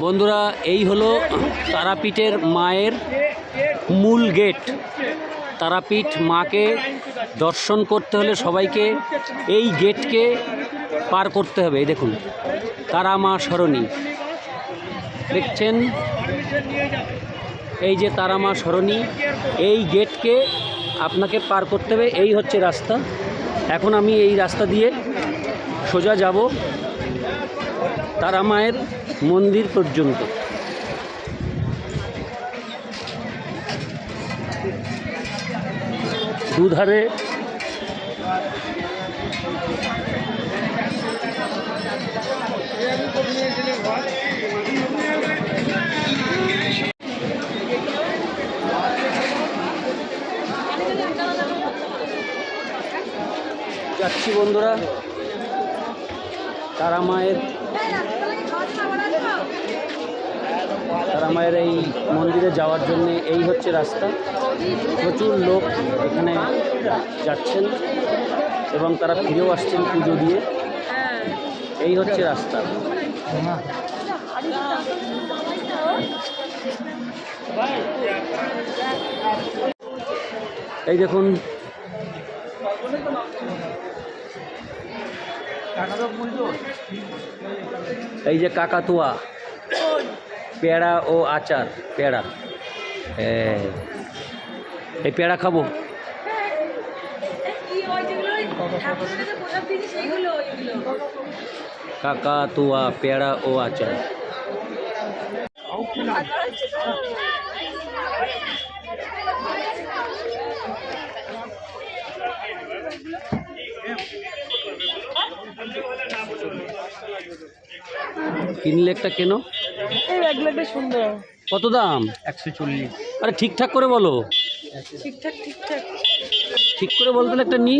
বন্ধুরা, এই হলো তারাপীঠের মায়ের মূল গেট। তারাপীঠ মাকে দর্শন করতে হলে সবাইকে এই গেটকে পার করতে হবে। দেখুন, তারা মা সরণী। দেখছেন? এই যে তারা মা সরণী, এই গেটকে আপনাকে পার করতে হবে। এই হচ্ছে রাস্তা। এখন আমি এই রাস্তা দিয়ে সোজা যাব। তারা মায়ের মন্দির পর্যন্ত। দুধারে যাচ্ছি বন্ধুরা তারা মায়ের তারা মায়ের এই মন্দিরে যাওয়ার জন্য এই হচ্ছে রাস্তা। প্রচুর লোক এখানে যাচ্ছেন এবং তারা ফিরেও আসছেন পুজো দিয়ে। এই হচ্ছে রাস্তা। এই দেখুন। এই যে কাকাতুয়া। পেয়ারা ও আচার পেয়ারা। এই, পেয়ারা খাব। কাকাতুয়া পেয়ারা ও আচার। কিনলে একটা কেন? সুন্দর। কত দাম? একশো চল্লিশ। আরে ঠিকঠাক করে বলো। ঠিকঠাক ঠিকঠাক। ঠিক করে বলতে একটা নি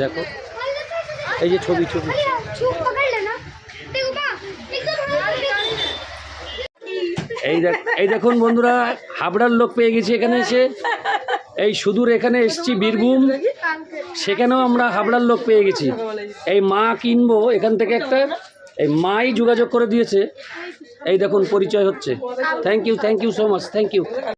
দেখো। এই যে ছবি ছবি। এই দেখ এই দেখুন বন্ধুরা হাবড়ার লোক পেয়ে গেছে এখানে এসে। এই সুদূর এখানে এসছি বীরভূম। সেখানেও আমরা হাবড়ার লোক পেয়ে গেছি। এই মা কিনবো এখান থেকে একটা, এই মাই যোগাযোগ করে দিয়েছে। এই দেখুন, পরিচয় হচ্ছে। Thank you thank you so much thank you